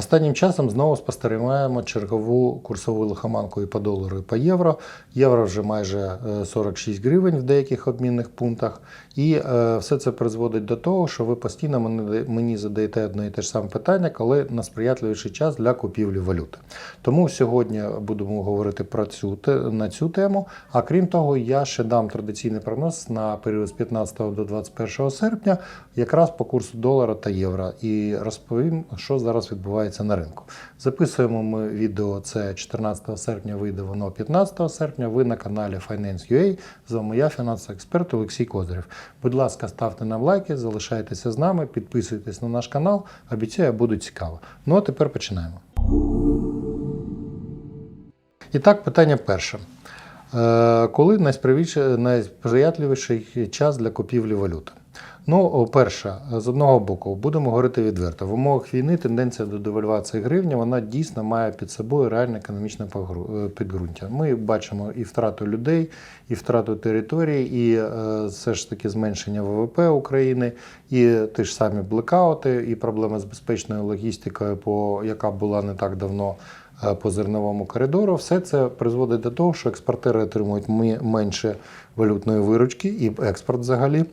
Останнім часом знову спостерігаємо чергову курсову лихоманку і по долару, і по євро. Євро вже майже е, 46 гривень в деяких обмінних пунктах. І е, все це призводить до того, що ви постійно мені, задаєте одне і те ж саме питання, коли найсприятливіший час для купівлі валюти. Тому сьогодні будемо говорити про цю на цю тему. А крім того, я ще дам традиційний прогноз на період з 15 до 21 серпня, якраз по курсу долара та євро, і розповім, що зараз відбувається на ринку. Записуємо ми відео. Це 14 серпня. Вийде воно 15 серпня. Ви на каналі Finance.ua. З вами я, фінансовий експерт Олексій Козирєв. Будь ласка, ставте нам лайки, залишайтеся з нами, підписуйтесь на наш канал. Обіцяю, буде цікаво. Ну а тепер починаємо. І так, питання перше. Е, Коли найсприятливіший час для купівлі валюти? Ну, о, перше, з одного боку, будемо говорити відверто. В умовах війни тенденція до девальвації гривні вона дійсно має під собою реальне економічне е, підґрунтя. Ми бачимо і втрату людей, і втрату територій, і е, все ж таки зменшення ВВП України, і ті ж самі блекаути, і проблеми з безпечною логістикою, по яка була не так давно е, по зерновому коридору. Все це призводить до того, що експортери отримують менше валютної виручки і експорт взагалі.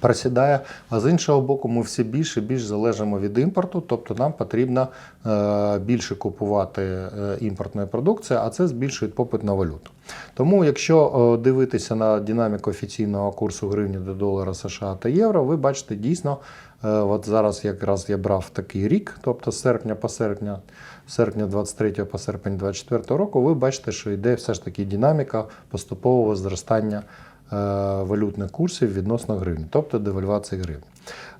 Просідає, а з іншого боку, ми все більше і більш залежимо від імпорту, тобто нам потрібно е, більше купувати е, імпортної продукції, а це збільшує попит на валюту. Тому, якщо е, дивитися на динаміку офіційного курсу гривні до долара США та євро, ви бачите дійсно, от зараз якраз я брав такий рік, тобто з серпня по серпня, серпня 23 по серпень 24 року, ви бачите, що йде все ж таки динаміка поступового зростання валютних курсів відносно гривні, тобто девальвації гривні.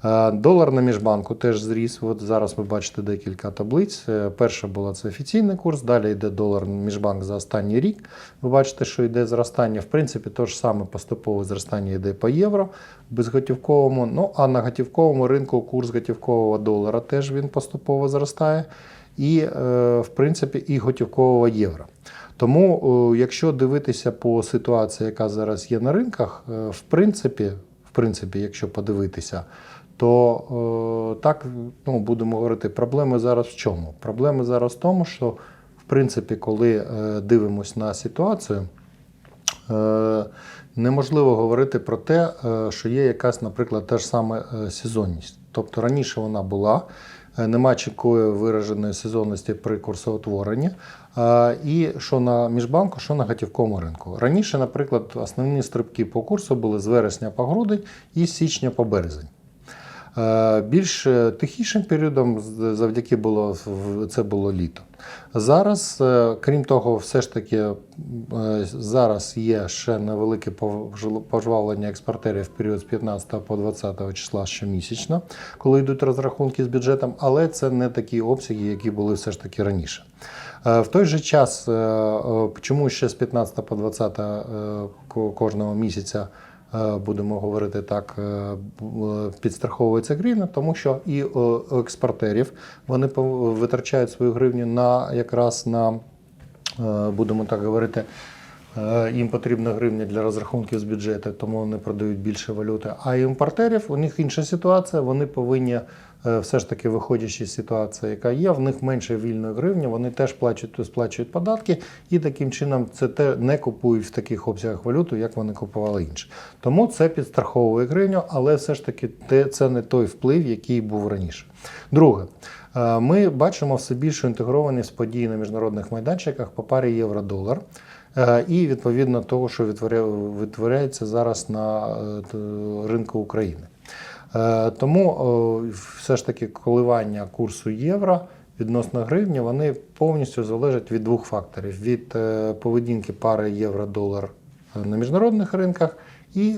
Е, Долар на міжбанку теж зріс. От зараз ви бачите декілька таблиць. Е, Перша була це офіційний курс, далі йде долар на міжбанк за останній рік. Ви бачите, що йде зростання. В принципі, то ж саме поступове зростання йде по євро безготівковому. Ну а на готівковому ринку курс готівкового долара теж він поступово зростає. І, е, в принципі, і готівкового євро. Тому, е, якщо дивитися по ситуації, яка зараз є на ринках, е, в принципі, в принципі, якщо подивитися, то е, так ну, будемо говорити, проблеми зараз в чому? Проблеми зараз в тому, що в принципі, коли дивимось на ситуацію, неможливо говорити про те, що є якась, наприклад, та ж саме сезонність. Тобто раніше вона була, нема чіткої вираженої сезонності при курсоутворенні. Е, І що на міжбанку, що на готівковому ринку. Раніше, наприклад, основні стрибки по курсу були з вересня по грудень і з січня по березень. Е, Більш е, тихішим періодом завдяки було це було літо. Зараз, е, крім того, все ж таки зараз є ще невелике пожвавлення експортерів в період з 15 по 20 числа щомісячно, коли йдуть розрахунки з бюджетом, але це не такі обсяги, які були все ж таки раніше. В той же час, чому ще з 15 по 20 е, кожного місяця будемо говорити так, е, е, підстраховується гривня, тому що і е, експортерів вони витрачають свою гривню на якраз на, е, будемо так говорити, е, їм потрібна гривня для розрахунків з бюджету, тому вони продають більше валюти. А імпортерів у них інша ситуація, вони повинні. Е, Все ж таки, виходячи з ситуації, яка є, в них менше вільної гривні, вони теж плачуть, сплачують податки, і таким чином це те не купують в таких обсягах валюту, як вони купували інше. Тому це підстраховує гривню, але все ж таки це не той вплив, який був раніше. Друге, е, ми бачимо все більшу інтегрованість подій на міжнародних майданчиках по парі євро-долар. Е, І відповідно того, що відтворя- відтворяється зараз на ринку України. Е, Тому все ж таки коливання курсу євро відносно гривні вони повністю залежать від двох факторів: від е, поведінки пари євро-долар е, на міжнародних ринках і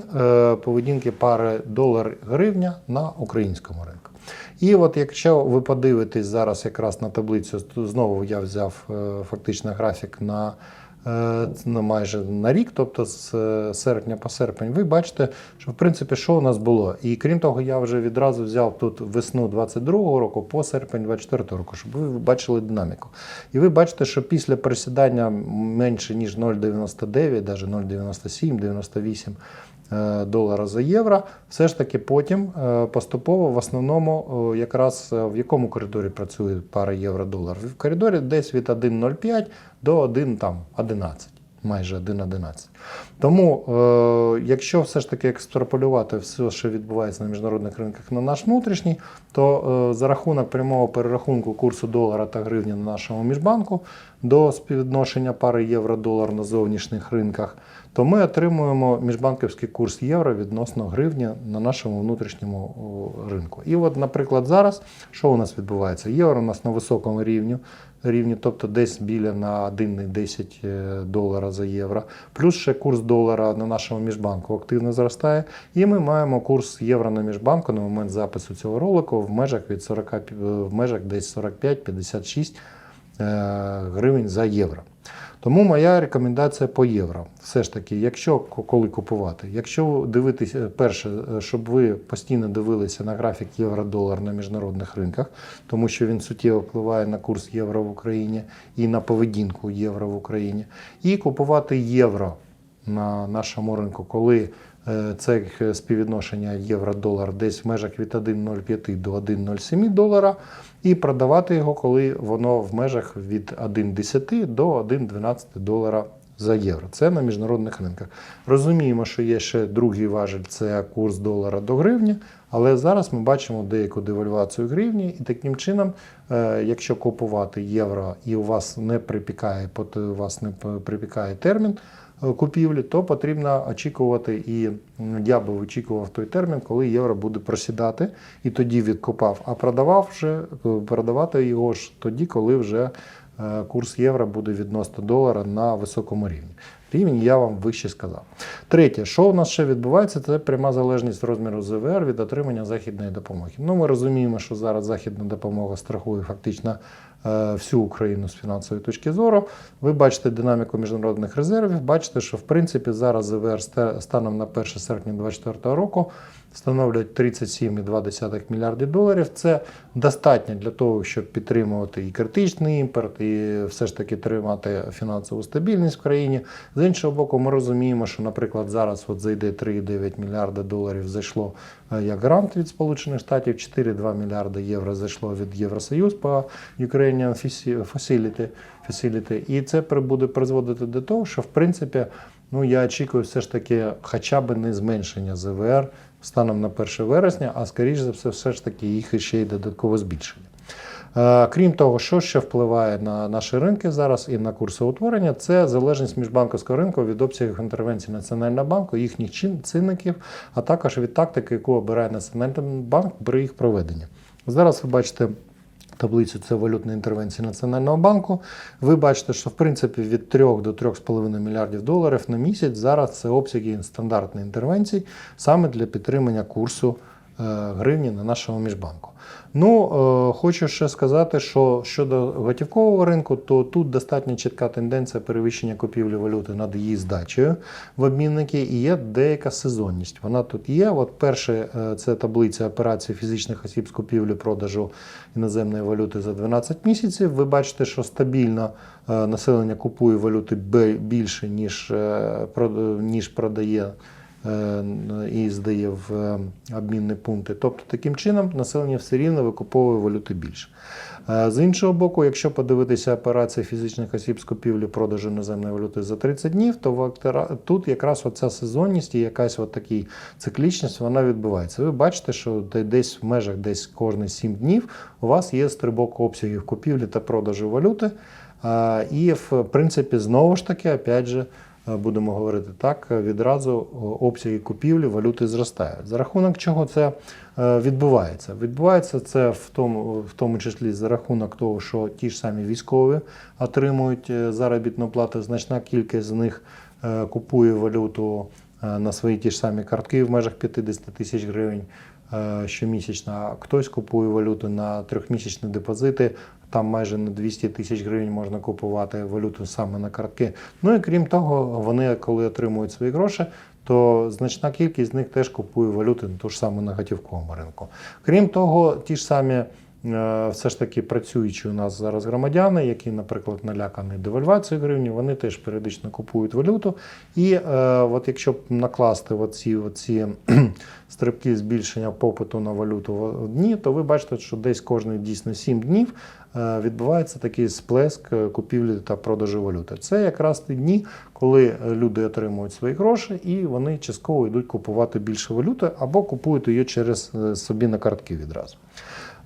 поведінки пари долар-гривня на українському ринку. І от якщо ви подивитесь зараз якраз на таблицю, знову я взяв фактично графік на майже на рік, тобто з е, серпня по серпень, ви бачите, що в принципі що у нас було. І крім того, я вже відразу взяв тут весну 22-го року по серпень 24-го року, щоб ви бачили динаміку. І ви бачите, що після присідання менше ніж 0,99, навіть 0,97, 98 е, долара за євро, все ж таки потім е, поступово в основному е, якраз е, в якому коридорі працює пара євро-долар? В коридорі десь від 1,05 до 1, там, 11, майже 1,11. Тому, е, якщо все ж таки екстраполювати все, що відбувається на міжнародних ринках на наш внутрішній, то е, за рахунок прямого перерахунку курсу долара та гривні на нашому міжбанку до співвідношення пари євро-долар на зовнішніх ринках, то ми отримуємо міжбанківський курс євро відносно гривні на нашому внутрішньому ринку. І от, наприклад, зараз що у нас відбувається? Євро у нас на високому рівні, рівні тобто десь біля на 1,10 е, долара за євро. Плюс ще курс долара на нашому міжбанку активно зростає. І ми маємо курс євро на міжбанку на момент запису цього ролику в межах від 40, е, в межах десь 45-56 е, гривень за євро. Тому моя рекомендація по євро. Все ж таки, якщо коли купувати, якщо дивитися, перше, е, щоб ви постійно дивилися на графік євро-долар на міжнародних ринках, тому що він суттєво впливає на курс євро в Україні і на поведінку євро в Україні, і купувати євро на нашому ринку, коли е, це е, співвідношення євро-долар десь в межах від 1,05 до 1,07 долара, і продавати його, коли воно в межах від 1,10 до 1,12 долара за євро. Це на міжнародних ринках. Розуміємо, що є ще другий важель це курс долара до гривні, але зараз ми бачимо деяку девальвацію гривні, і таким чином, е, якщо купувати євро і у вас не припікає, у вас не припікає термін купівлі, то потрібно очікувати, і я би очікував той термін, коли євро буде просідати, і тоді відкупав, а продавав вже е, продавати його ж тоді, коли вже е, курс євро буде відносно долара на високому рівні. Рівень я вам вище сказав. Третє, що у нас ще відбувається, це пряма залежність розміру ЗВР від отримання західної допомоги. Ну, ми розуміємо, що зараз західна допомога страхує фактично е, всю Україну з фінансової точки зору. Ви бачите динаміку міжнародних резервів, бачите, що в принципі зараз ЗВР ста- станом на 1 серпня 2024 року становлять 37,2 мільярдів доларів. Це достатньо для того, щоб підтримувати і критичний імпорт, і все ж таки тримати фінансову стабільність в країні. З іншого боку, ми розуміємо, що, наприклад, зараз от зайде 3,9 мільярда доларів зайшло е, як грант від Сполучених Штатів, 4,2 мільярда євро зайшло від Євросоюз по Ukrainian Facility, Facility. І це буде призводити до того, що в принципі ну, я очікую все ж таки хоча б не зменшення ЗВР станом на 1 вересня, а скоріш за все, все ж таки їх ще й додатково збільшення. Е, Крім того, що ще впливає на наші ринки зараз і на курси утворення, це залежність міжбанківського ринку від обсягів інтервенції Національного банку, їхніх цінників, а також від тактики, яку обирає Національний банк при їх проведенні. Зараз ви бачите. Таблицю це валютні інтервенції Національного банку. Ви бачите, що в принципі від 3 до 3,5 мільярдів доларів на місяць зараз це обсяги стандартних інтервенцій саме для підтримання курсу гривні на нашому міжбанку. Ну, е, хочу ще сказати, що щодо готівкового ринку, то тут достатньо чітка тенденція перевищення купівлі валюти над її здачею в обмінники і є деяка сезонність. Вона тут є. От перше, е, це таблиця операцій фізичних осіб з купівлі продажу іноземної валюти за 12 місяців. Ви бачите, що стабільно е, населення купує валюти більше, ніж, е, прод- ніж продає е, і здає в е, обмінні пункти. Тобто таким чином населення все рівно викуповує валюти більше. Е, З іншого боку, якщо подивитися операції фізичних осіб з купівлі продажу іноземної валюти за 30 днів, то тут якраз оця сезонність і якась от циклічність вона відбувається. Ви бачите, що десь в межах десь кожні 7 днів у вас є стрибок обсягів купівлі та продажу валюти. І в принципі, знову ж таки, опять же, е, будемо говорити так, е, відразу обсяги купівлі валюти зростають. За рахунок чого це е, відбувається? Відбувається це в тому, в тому числі за рахунок того, що ті ж самі військові отримують е, заробітну плату, значна кількість з них е, купує валюту е, на свої ті ж самі картки в межах 50 тисяч гривень е, щомісячно, хтось купує валюту на трьохмісячні депозити. Там майже на 200 тисяч гривень можна купувати валюту саме на картки. Ну і крім того, вони, коли отримують свої гроші, то значна кількість з них теж купує валюту на ту ж саму на готівковому ринку. Крім того, ті ж самі е, все ж таки працюючі у нас зараз громадяни, які, наприклад, налякані девальвацією гривні, вони теж періодично купують валюту. І е, от якщо накласти оці, оці стрибки збільшення попиту на валюту в дні, то ви бачите, що десь кожні дійсно 7 днів відбувається такий сплеск е, купівлі та продажу валюти. Це якраз ті дні, коли е, люди отримують свої гроші і вони частково йдуть купувати більше валюти або купують її через е, собі на картки відразу.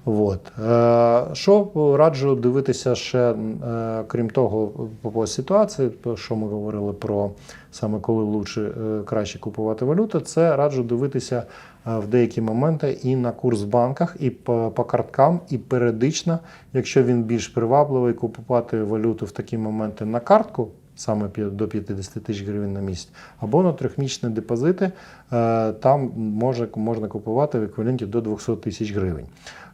От. Е, Що раджу дивитися ще, е, крім того, по- ситуації, що ми говорили про саме коли лучше, е, краще купувати валюту, це раджу дивитися е, в деякі моменти і на курс в банках, і по, по карткам, і періодично, якщо він більш привабливий, купувати валюту в такі моменти на картку. Саме до 50 тисяч гривень на місяць, або на трьохмісячні депозити, е, там може, можна купувати в еквіваленті до 200 тисяч гривень.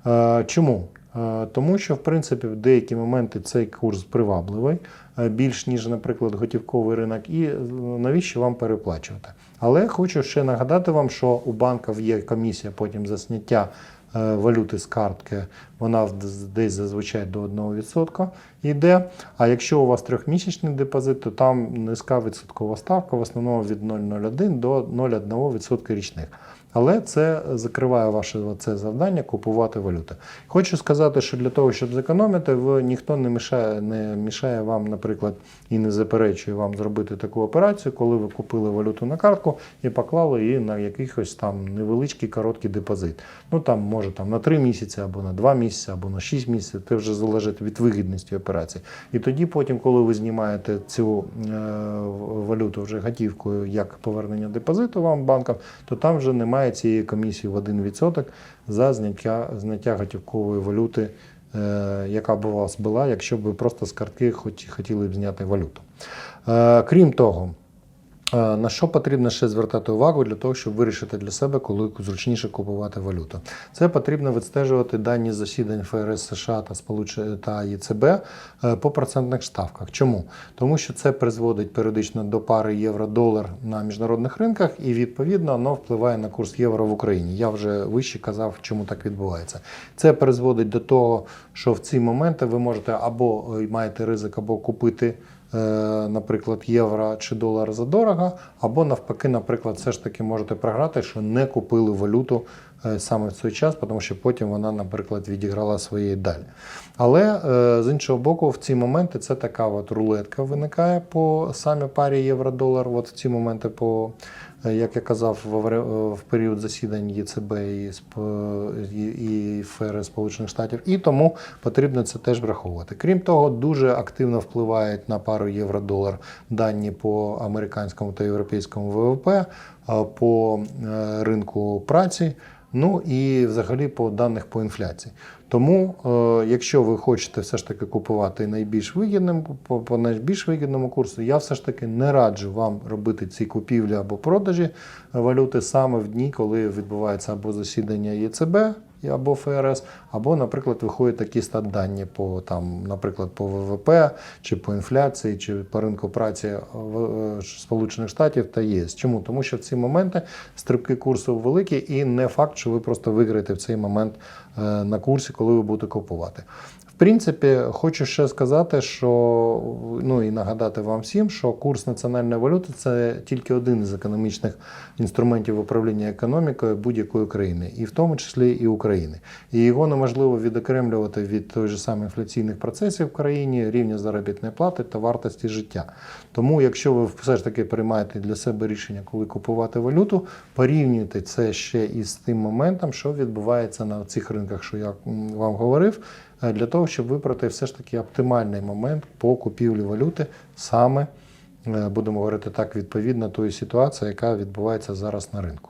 Е, Чому? Е, Тому що, в принципі, в деякі моменти цей курс привабливий, е, більш ніж, наприклад, готівковий ринок, і е, навіщо вам переплачувати? Але хочу ще нагадати вам, що у банків є комісія потім за зняття е, валюти з картки, вона десь зазвичай до 1% йде. А якщо у вас трьохмісячний депозит, то там низька відсоткова ставка, в основному від 0,01 до 0,1% річних. Але це закриває ваше це завдання купувати валюту. Хочу сказати, що для того, щоб зекономити, ви ніхто не мішає, не мішає вам, наприклад, і не заперечує вам зробити таку операцію, коли ви купили валюту на картку і поклали її на якийсь там невеличкий короткий депозит. Ну там може там на 3 місяці або на 2 місяці, або на 6 місяців. Це вже залежить від вигідності операції. І тоді, потім, коли ви знімаєте цю е, валюту вже готівкою як повернення депозиту вам банкам, то там вже немає цієї комісії в 1% за зняття, зняття готівкової валюти, е, яка б у вас була, якщо б ви просто з картки хотіли б зняти валюту. Е, крім того, На що потрібно ще звертати увагу для того, щоб вирішити для себе, коли зручніше купувати валюту? Це потрібно відстежувати дані засідань ФРС США та та ЄЦБ е, по процентних ставках. Чому? Тому що це призводить періодично до пари євро-долар на міжнародних ринках, і відповідно воно впливає на курс євро в Україні. Я вже вище казав, чому так відбувається. Це призводить до того, що в ці моменти ви можете або е, маєте ризик, або купити е, наприклад, євро чи долар задорого, або навпаки, наприклад, все ж таки можете програти, що не купили валюту е, саме в цей час, тому що потім вона, наприклад, відіграла своєї далі. Але е, з іншого боку, в ці моменти це така от рулетка виникає по саме парі євро-долар. От в ці моменти по. Е, Як я казав, в, період засідань ЄЦБ і, ФРС Сполучених Штатів, і тому потрібно це теж враховувати. Крім того, дуже активно впливають на пару євро-долар дані по американському та європейському ВВП, е, по е, ринку праці. Ну і взагалі по даних по інфляції. Тому, е, якщо ви хочете все ж таки купувати найбільш вигідним по, по найбільш вигідному курсу, я все ж таки не раджу вам робити ці купівлі або продажі валюти саме в дні, коли відбувається або засідання ЄЦБ або ФРС, або, наприклад, виходять такі стат дані по там, наприклад, по ВВП, чи по інфляції, чи по ринку праці е, в- е, Сполучених Штатів та ЄС. Чому? Тому що в ці моменти стрибки курсу великі, і не факт, що ви просто виграєте в цей момент е, на курсі, коли ви будете купувати. Принципі, хочу ще сказати, що ну і нагадати вам всім, що курс національної валюти це тільки один із економічних інструментів управління економікою будь-якої країни, і в тому числі і України. І його неможливо відокремлювати від той же самих інфляційних процесів в країні, рівня заробітної плати та вартості життя. Тому, якщо ви все ж таки приймаєте для себе рішення, коли купувати валюту, порівнюйте це ще із тим моментом, що відбувається на цих ринках, що я вам говорив, для того, щоб вибрати все ж таки оптимальний момент по купівлі валюти саме, е, будемо говорити так, відповідно тої ситуації, яка відбувається зараз на ринку.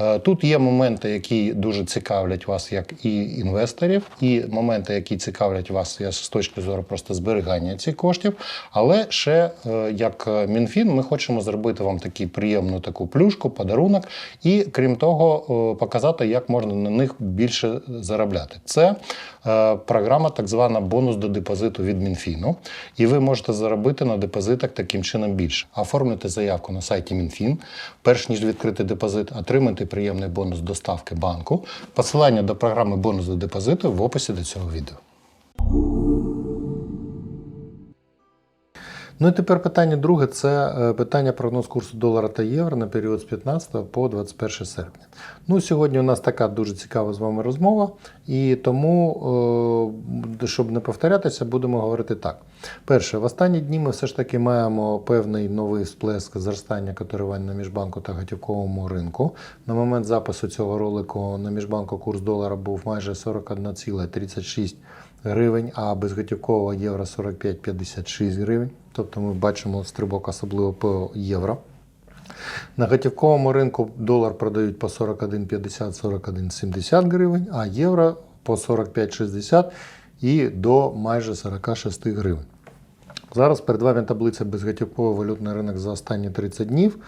Е, Тут є моменти, які дуже цікавлять вас як і інвесторів, і моменти, які цікавлять вас я з точки зору просто зберігання цих коштів. Але ще е, як е, Мінфін, ми хочемо зробити вам таку приємну таку плюшку, подарунок, і крім того, показати, як можна на них більше заробляти. Це програма, так звана бонус до депозиту від Мінфіну. І ви можете заробити на депозитах таким чином більше. Оформлюйте заявку на сайті Мінфін. Перш ніж відкрити депозит, отримати приємний бонус доставки банку. Посилання до програми бонус до депозиту в описі до цього відео. Ну і тепер питання друге це е, питання прогноз курсу долара та євро на період з 15 по 21 серпня. Ну, сьогодні у нас така дуже цікава з вами розмова, і тому, е, щоб не повторятися, будемо говорити так. Перше, в останні дні ми все ж таки маємо певний новий сплеск зростання котирувань на міжбанку та готівковому ринку. На момент запису цього ролику на міжбанку курс долара був майже 41,36 гривень, а безготівкового євро 45,56 гривень. Тобто ми бачимо стрибок особливо по євро. На готівковому ринку долар продають по 41,50-41,70 гривень, а євро по 45,60 і до майже 46 гривень. Зараз перед вами таблиця безготівковий валютний ринок за останні 30 днів.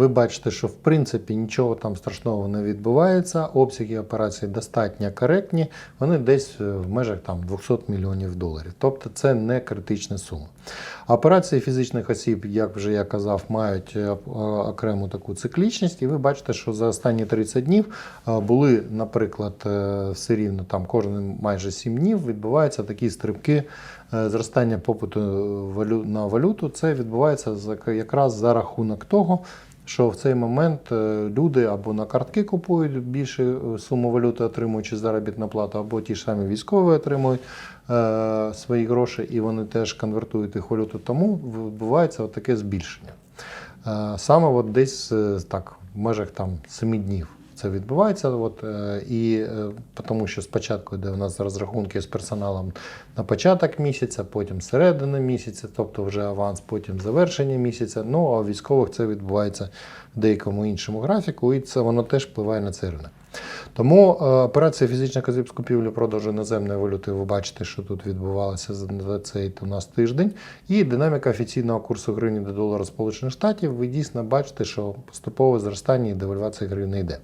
Ви бачите, що в принципі нічого там страшного не відбувається. Обсяги операцій достатньо коректні. Вони десь е, в межах там 200 мільйонів доларів. Тобто це не критична сума. Операції фізичних осіб, як вже я казав, мають е, окрему таку циклічність, і ви бачите, що за останні 30 днів е, були, наприклад, е, все рівно там кожен майже 7 днів відбуваються такі стрибки е, зростання попиту на валюту. Це відбувається якраз за рахунок того. Що в цей момент е, люди або на картки купують більше е, суму валюти, отримуючи заробітну плату, або ті ж самі військові отримують е, свої гроші, і вони теж конвертують їх валюту. Тому відбувається таке збільшення. Е, Саме от десь е, так, в межах там 7 днів це відбувається. От, е, і е, тому що спочатку йде у нас розрахунки з персоналом на початок місяця, потім середина місяця, тобто вже аванс, потім завершення місяця. Ну а у військових це відбувається в деякому іншому графіку, і це воно теж впливає на цей ринок. Тому е, операція фізичних осіб з купівлі продажу іноземної валюти, ви бачите, що тут відбувалося за цей у нас тиждень. І динаміка офіційного курсу гривні до долара Сполучених Штатів, ви дійсно бачите, що поступове зростання і девальвація гривні йде.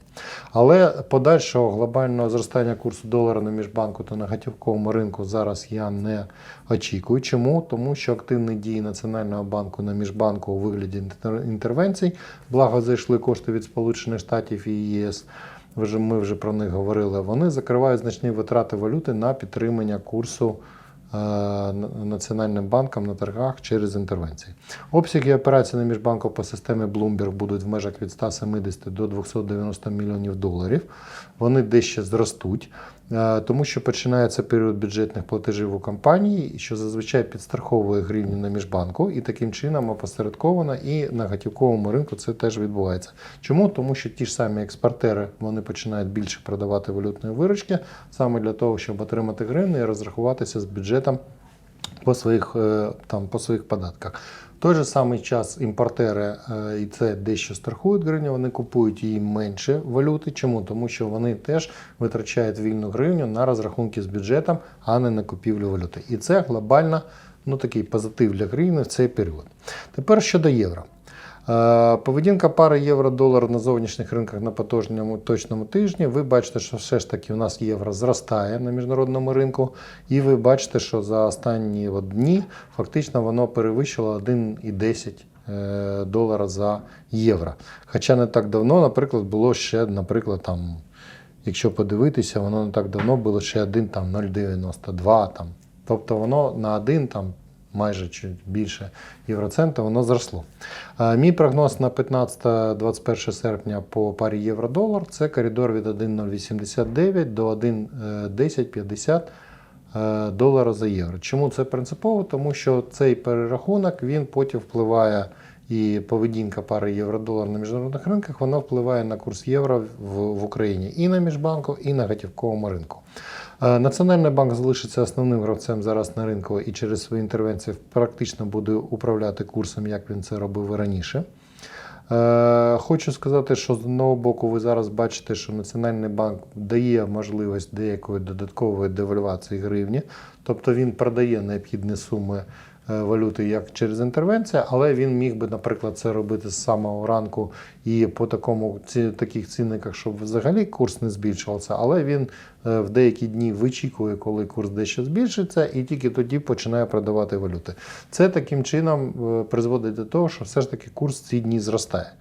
Але подальшого глобального зростання курсу долара на міжбанку та на готівковому ринку зараз я не очікую. Чому? Тому що активні дії Національного банку на міжбанку у вигляді інтервенцій, благо зайшли кошти від Сполучених Штатів і ЄС ми вже про них говорили. Вони закривають значні витрати валюти на підтримання курсу е, Національним банком на торгах через інтервенції. Обсяги операцій на міжбанку по системі Bloomberg будуть в межах від 170 до 290 мільйонів доларів. Вони дещо зростуть, тому що починається період бюджетних платежів у компанії, що зазвичай підстраховує гривню на міжбанку, і таким чином опосередковано і на готівковому ринку це теж відбувається. Чому? Тому що ті ж самі експортери вони починають більше продавати валютної виручки саме для того, щоб отримати гривні і розрахуватися з бюджетом по своїх, е, там, по своїх податках. В той же самий час імпортери, е, і це дещо страхують гривню, вони купують її менше валюти. Чому? Тому що вони теж витрачають вільну гривню на розрахунки з бюджетом, а не на купівлю валюти. І це глобально ну, такий позитив для гривні в цей період. Тепер щодо євро. Е, Поведінка пари євро-долар на зовнішніх ринках на поточному точному тижні. Ви бачите, що все ж таки у нас євро зростає на міжнародному ринку, і ви бачите, що за останні дні фактично воно перевищило 1,10 е, долара за євро. Хоча не так давно, наприклад, було ще, наприклад, там, якщо подивитися, воно не так давно було ще 1 там 0,92 там. Тобто воно на 1 там майже чуть більше євроцента, воно зросло. Мій прогноз на 15-21 серпня по парі євро-долар це коридор від 1,089 до 1,1050 е, долара за євро. Чому це принципово? Тому що цей перерахунок він потім впливає і поведінка пари євро-долар на міжнародних ринках, вона впливає на курс євро в, в Україні і на міжбанку, і на готівковому ринку. Е, Національний банк залишиться основним гравцем зараз на ринку і через свої інтервенції практично буде управляти курсом, як він це робив раніше. Е, Хочу сказати, що з одного боку ви зараз бачите, що Національний банк дає можливість деякої додаткової девальвації гривні, тобто він продає необхідні суми валюти як через інтервенцію, але він міг би, наприклад, це робити з самого ранку і по такому ці, таких цінниках, щоб взагалі курс не збільшувався. Але він е, в деякі дні вичікує, коли курс дещо збільшиться, і тільки тоді починає продавати валюти. Це таким чином е, призводить до того, що все ж таки курс ці дні зростає.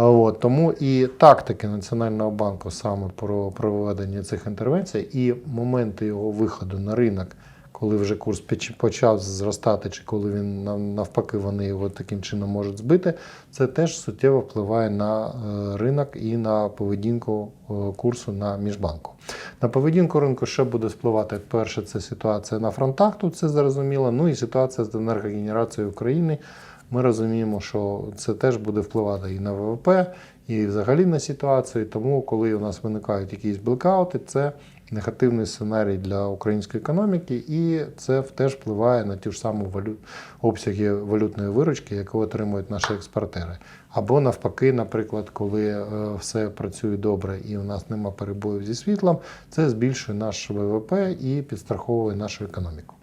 От, тому і тактики Національного банку саме про проведення цих інтервенцій і моменти його виходу на ринок, коли вже курс почав зростати, чи коли він навпаки вони його таким чином можуть збити, це теж суттєво впливає на е, ринок і на поведінку е, курсу на міжбанку. На поведінку ринку ще буде впливати перше, це ситуація на фронтах, тут це зрозуміло. Ну і ситуація з енергогенерацією України. Ми розуміємо, що це теж буде впливати і на ВВП, і взагалі на ситуацію. Тому, коли у нас виникають якісь блекаути, це негативний сценарій для української економіки, і це теж впливає на ті ж самі валю... обсяги валютної виручки, яку отримують наші експортери. Або навпаки, наприклад, коли е, все працює добре і у нас нема перебоїв зі світлом, це збільшує наш ВВП і підстраховує нашу економіку.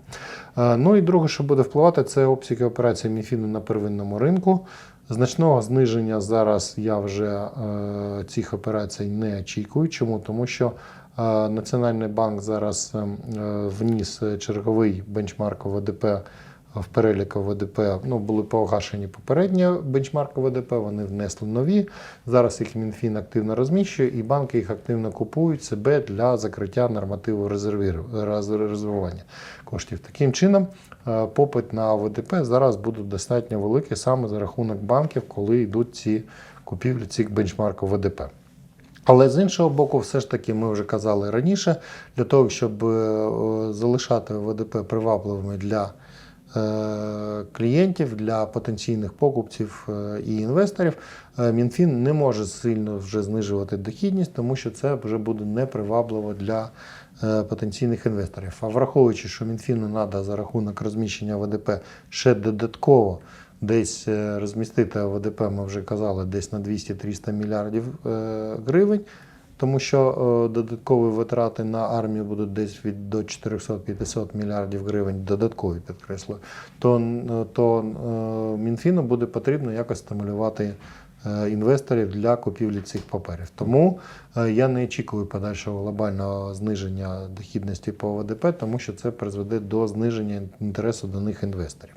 Е, Ну і друге, що буде впливати, це обсяги операцій Мінфіну на первинному ринку. Значного зниження зараз я вже е, цих операцій не очікую. Чому? Тому що Національний банк зараз е, е, вніс черговий бенчмарк ВДП в перелік ВДП. Ну, були погашені попередні бенчмарки ВДП, вони внесли нові. Зараз їх Мінфін активно розміщує, і банки їх активно купують себе для закриття нормативу резервування коштів. Таким чином, е, попит на ВДП зараз буде достатньо великий саме за рахунок банків, коли йдуть ці купівлі цих бенчмарків ВДП. Але з іншого боку, все ж таки, ми вже казали раніше, для того, щоб е, залишати ВДП привабливими для е, клієнтів, для потенційних покупців е, і інвесторів, Мінфін не може сильно вже знижувати дохідність, тому що це вже буде непривабливо для потенційних інвесторів. А враховуючи, що Мінфіну треба за рахунок розміщення ВДП ще додатково десь е, розмістити ВДП, ми вже казали, десь на 200-300 мільярдів е, гривень, тому що е, додаткові витрати на армію будуть десь від до 400-500 мільярдів гривень, додаткові підкреслюю, то, то Мінфіну буде потрібно якось стимулювати інвесторів для купівлі цих паперів. Тому я не очікую подальшого глобального зниження дохідності по ВДП, тому що це призведе до зниження інтересу до них інвесторів.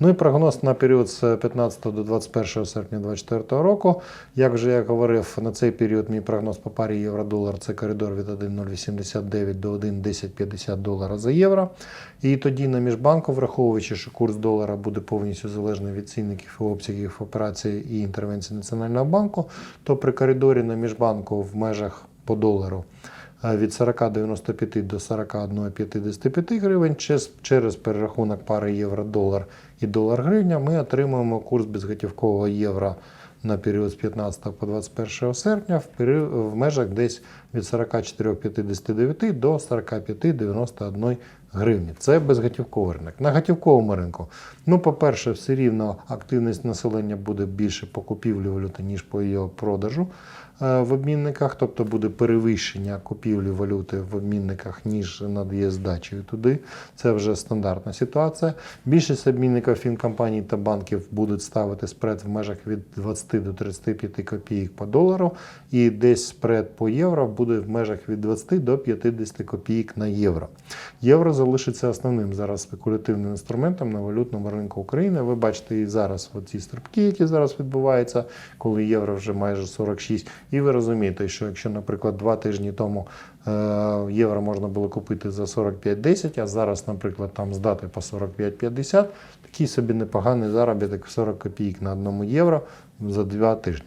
Ну і прогноз на період з 15 до 21 серпня 2024 року. Як вже я говорив, на цей період мій прогноз по парі євро-долар це коридор від 1,089 до 1,1050 долара за євро. І тоді на міжбанку, враховуючи, що курс долара буде повністю залежний від цінників і обсягів операцій і інтервенцій Національного банку, то при коридорі на міжбанку в межах по долару е, від 40,95 до 41,55 гривень через, перерахунок пари євро-долар і долар-гривня ми отримуємо курс безготівкового євро на період з 15 по 21 серпня в межах десь від 44,59 до 45,91 гривні. Це безготівковий ринок. На готівковому ринку, ну, по-перше, все рівно активність населення буде більше по купівлі валюти, ніж по її продажу. Е, в обмінниках, тобто буде перевищення купівлі валюти в обмінниках, ніж надає здачею туди. Це вже стандартна ситуація. Більшість обмінників фінкомпаній та банків будуть ставити спред в межах від 20 до 35 копійок по долару, і десь спред по євро буде в межах від 20 до 50 копійок на євро. Євро залишиться основним зараз спекулятивним інструментом на валютному ринку України. Ви бачите і зараз ці стрибки, які зараз відбуваються, коли євро вже майже 46. І ви розумієте, що якщо, наприклад, два тижні тому е, євро можна було купити за 45,10, а зараз, наприклад, там здати по 45,50, такий собі непоганий заробіток в 40 копійок на одному євро за два тижні.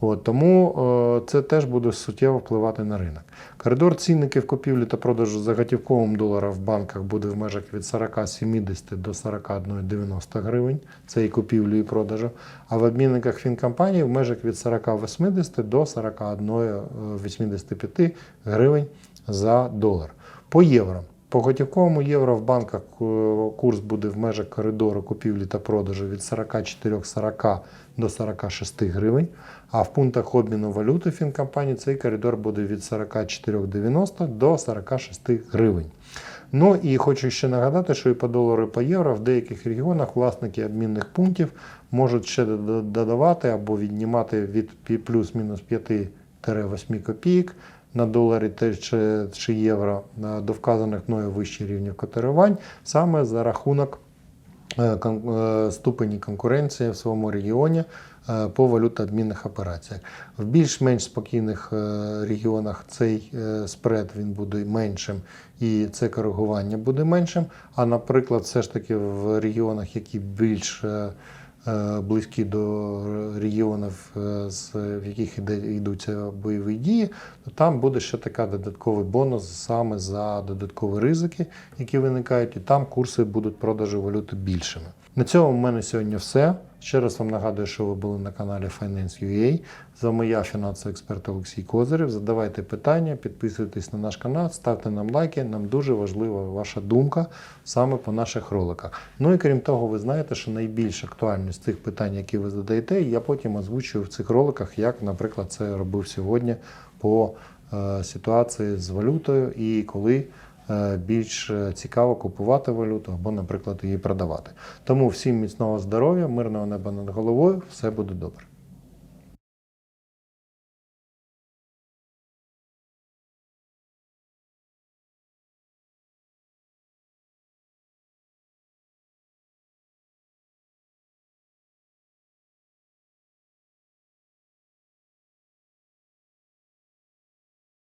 От, тому е, це теж буде суттєво впливати на ринок. Коридор цінників купівлі та продажу за готівковим доларом в банках буде в межах від 40,70 до 41,90 гривень. Це і купівлю, і продажу. А в обмінниках фінкомпаній в межах від 40,80 до 41,85 гривень за долар. По євро. По готівковому євро в банках е, курс буде в межах коридору купівлі та продажу від 44,40 до 46 гривень. А в пунктах обміну валюти фінкомпанії цей коридор буде від 44,90 до 46 гривень. Ну і хочу ще нагадати, що і по долару, і по євро в деяких регіонах власники обмінних пунктів можуть ще додавати або віднімати від плюс-мінус 5-8 копійок на доларі чи, чи євро е, до вказаних мною вищих рівнів котирувань саме за рахунок е, е, ступені конкуренції в своєму регіоні по валютообмінних операціях. В більш-менш спокійних регіонах цей спред він буде меншим і це коригування буде меншим. А наприклад, все ж таки в регіонах, які більш близькі до регіонів, е, в яких йдуться бойові дії, то там буде ще така додатковий бонус саме за додаткові ризики, які виникають, і там курси будуть продажу валюти більшими. На цьому в мене сьогодні все. Ще раз вам нагадую, що ви були на каналі Finance.ua. З вами я, фінансовий експерт Олексій Козирев. Задавайте питання, підписуйтесь на наш канал, ставте нам лайки. Нам дуже важлива ваша думка саме по наших роликах. Ну і крім того, ви знаєте, що найбільш актуальність цих питань, які ви задаєте, я потім озвучую в цих роликах, як, наприклад, це робив сьогодні по е, ситуації з валютою і коли більш е, цікаво купувати валюту або, наприклад, її продавати. Тому всім міцного здоров'я, мирного неба над головою, все буде добре.